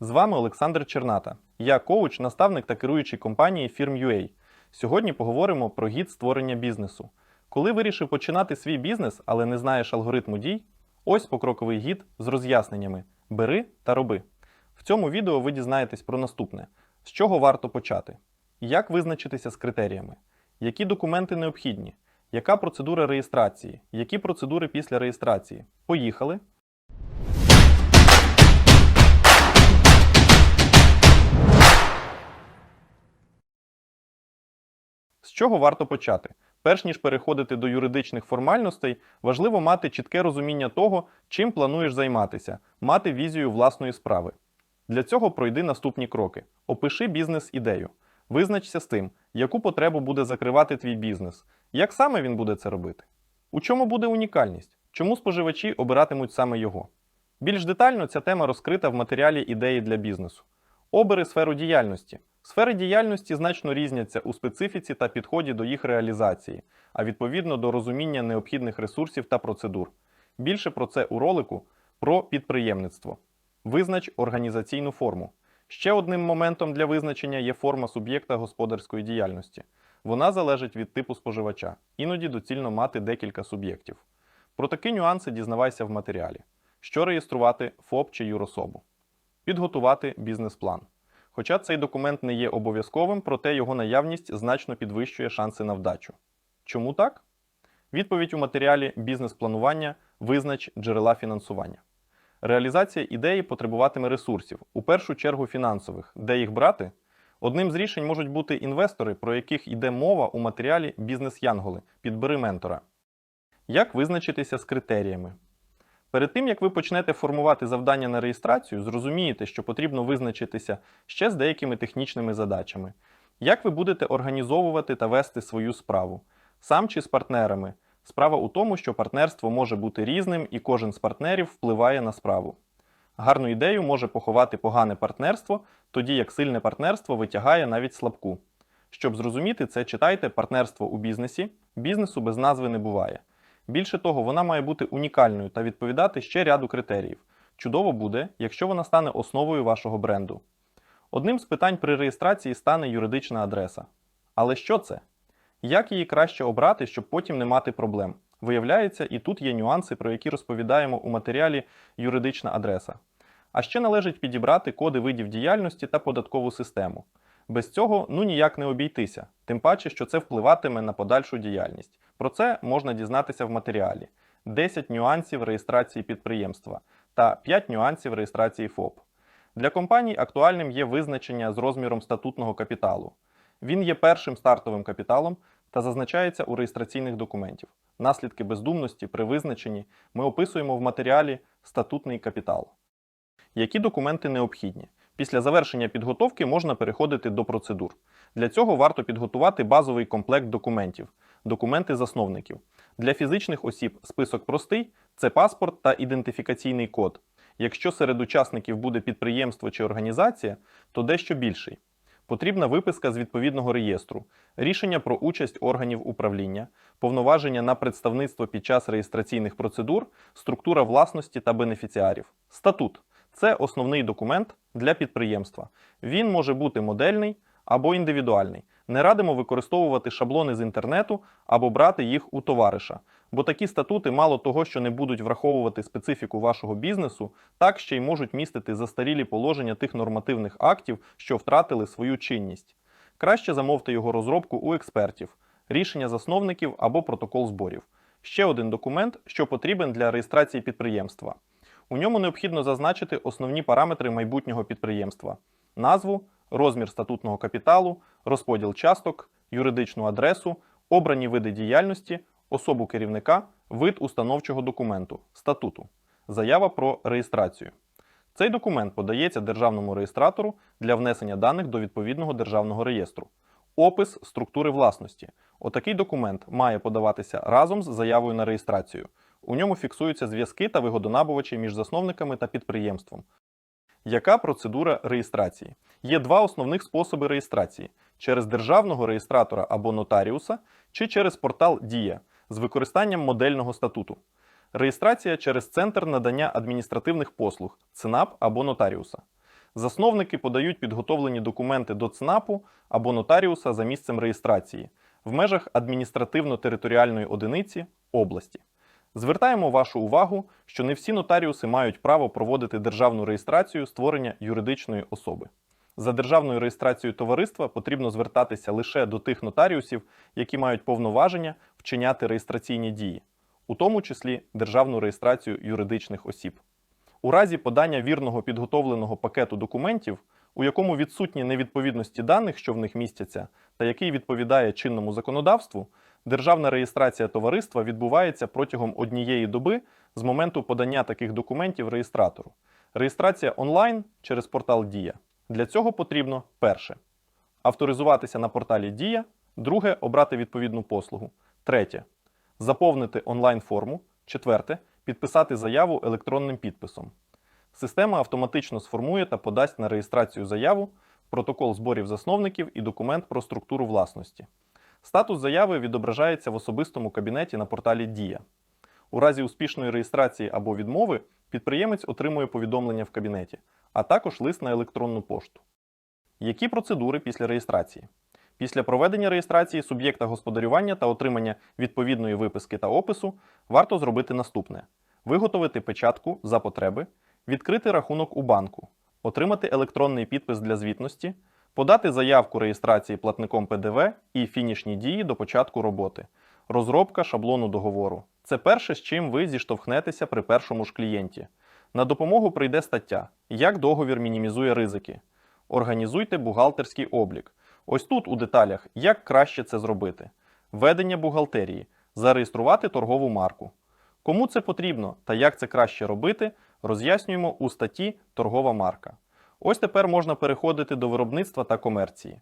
З вами Олександр Черната. Я коуч, наставник та керуючий компанії Firm.ua. Сьогодні поговоримо про гід створення бізнесу. Коли вирішив починати свій бізнес, але не знаєш алгоритму дій, ось покроковий гід з роз'ясненнями Бери та роби. В цьому відео ви дізнаєтесь про наступне: з чого варто почати, як визначитися з критеріями, які документи необхідні, яка процедура реєстрації, які процедури після реєстрації. Поїхали! Чого варто почати? Перш ніж переходити до юридичних формальностей, важливо мати чітке розуміння того, чим плануєш займатися, мати візію власної справи. Для цього пройди наступні кроки: опиши бізнес-ідею, визначся з тим, яку потребу буде закривати твій бізнес, як саме він буде це робити, у чому буде унікальність, чому споживачі обиратимуть саме його. Більш детально ця тема розкрита в матеріалі ідеї для бізнесу. Обери сферу діяльності. Сфери діяльності значно різняться у специфіці та підході до їх реалізації, а відповідно до розуміння необхідних ресурсів та процедур. Більше про це у ролику про підприємництво. Визнач організаційну форму. Ще одним моментом для визначення є форма суб'єкта господарської діяльності. Вона залежить від типу споживача, іноді доцільно мати декілька суб'єктів. Про такі нюанси дізнавайся в матеріалі. Що реєструвати ФОП чи юрособу. Підготувати бізнес-план. Хоча цей документ не є обов'язковим, проте його наявність значно підвищує шанси на вдачу. Чому так? Відповідь у матеріалі бізнес-планування визнач джерела фінансування. Реалізація ідеї потребуватиме ресурсів, у першу чергу фінансових, де їх брати. Одним з рішень можуть бути інвестори, про яких йде мова у матеріалі Бізнес-Янголи. Підбери ментора. Як визначитися з критеріями? Перед тим, як ви почнете формувати завдання на реєстрацію, зрозумієте, що потрібно визначитися ще з деякими технічними задачами. Як ви будете організовувати та вести свою справу? Сам чи з партнерами? Справа у тому, що партнерство може бути різним і кожен з партнерів впливає на справу. Гарну ідею може поховати погане партнерство, тоді як сильне партнерство витягає навіть слабку. Щоб зрозуміти це, читайте партнерство у бізнесі. Бізнесу без назви не буває. Більше того, вона має бути унікальною та відповідати ще ряду критеріїв. Чудово буде, якщо вона стане основою вашого бренду. Одним з питань при реєстрації стане юридична адреса. Але що це? Як її краще обрати, щоб потім не мати проблем? Виявляється, і тут є нюанси, про які розповідаємо у матеріалі юридична адреса. А ще належить підібрати коди видів діяльності та податкову систему. Без цього ну ніяк не обійтися, тим паче, що це впливатиме на подальшу діяльність. Про це можна дізнатися в матеріалі: 10 нюансів реєстрації підприємства та 5 нюансів реєстрації ФОП. Для компаній актуальним є визначення з розміром статутного капіталу. Він є першим стартовим капіталом та зазначається у реєстраційних документів. Наслідки бездумності при визначенні ми описуємо в матеріалі статутний капітал. Які документи необхідні? Після завершення підготовки можна переходити до процедур. Для цього варто підготувати базовий комплект документів, документи засновників. Для фізичних осіб список простий це паспорт та ідентифікаційний код. Якщо серед учасників буде підприємство чи організація, то дещо більший. Потрібна виписка з відповідного реєстру, рішення про участь органів управління, повноваження на представництво під час реєстраційних процедур, структура власності та бенефіціарів. Статут це основний документ для підприємства. Він може бути модельний або індивідуальний. Не радимо використовувати шаблони з інтернету або брати їх у товариша, бо такі статути мало того, що не будуть враховувати специфіку вашого бізнесу, так ще й можуть містити застарілі положення тих нормативних актів, що втратили свою чинність. Краще замовте його розробку у експертів, рішення засновників або протокол зборів. Ще один документ, що потрібен для реєстрації підприємства. У ньому необхідно зазначити основні параметри майбутнього підприємства: назву, розмір статутного капіталу, розподіл часток, юридичну адресу, обрані види діяльності, особу керівника, вид установчого документу, статуту, заява про реєстрацію. Цей документ подається державному реєстратору для внесення даних до відповідного державного реєстру. Опис структури власності. Отакий документ має подаватися разом з заявою на реєстрацію. У ньому фіксуються зв'язки та вигодонабувачі між засновниками та підприємством. Яка процедура реєстрації? Є два основних способи реєстрації: через державного реєстратора або нотаріуса, чи через портал Дія з використанням модельного статуту. Реєстрація через центр надання адміністративних послуг ЦНАП або нотаріуса. Засновники подають підготовлені документи до ЦНАПу або нотаріуса за місцем реєстрації в межах адміністративно-територіальної одиниці області. Звертаємо вашу увагу, що не всі нотаріуси мають право проводити державну реєстрацію створення юридичної особи. За державною реєстрацією товариства потрібно звертатися лише до тих нотаріусів, які мають повноваження вчиняти реєстраційні дії, у тому числі державну реєстрацію юридичних осіб. У разі подання вірного підготовленого пакету документів, у якому відсутні невідповідності даних, що в них містяться, та який відповідає чинному законодавству, державна реєстрація товариства відбувається протягом однієї доби з моменту подання таких документів реєстратору. Реєстрація онлайн через портал Дія. Для цього потрібно перше авторизуватися на порталі Дія, друге обрати відповідну послугу, третє заповнити онлайн-форму, четверте підписати заяву електронним підписом. Система автоматично сформує та подасть на реєстрацію заяву, протокол зборів засновників і документ про структуру власності. Статус заяви відображається в особистому кабінеті на порталі Дія. У разі успішної реєстрації або відмови підприємець отримує повідомлення в кабінеті, а також лист на електронну пошту. Які процедури після реєстрації? Після проведення реєстрації суб'єкта господарювання та отримання відповідної виписки та опису варто зробити наступне: виготовити печатку за потреби, відкрити рахунок у банку, отримати електронний підпис для звітності, подати заявку реєстрації платником ПДВ і фінішні дії до початку роботи, розробка шаблону договору. Це перше, з чим ви зіштовхнетеся при першому ж клієнті. На допомогу прийде стаття Як договір мінімізує ризики. Організуйте бухгалтерський облік. Ось тут у деталях, як краще це зробити. Ведення бухгалтерії, зареєструвати торгову марку. Кому це потрібно та як це краще робити, роз'яснюємо у статті Торгова марка. Ось тепер можна переходити до виробництва та комерції.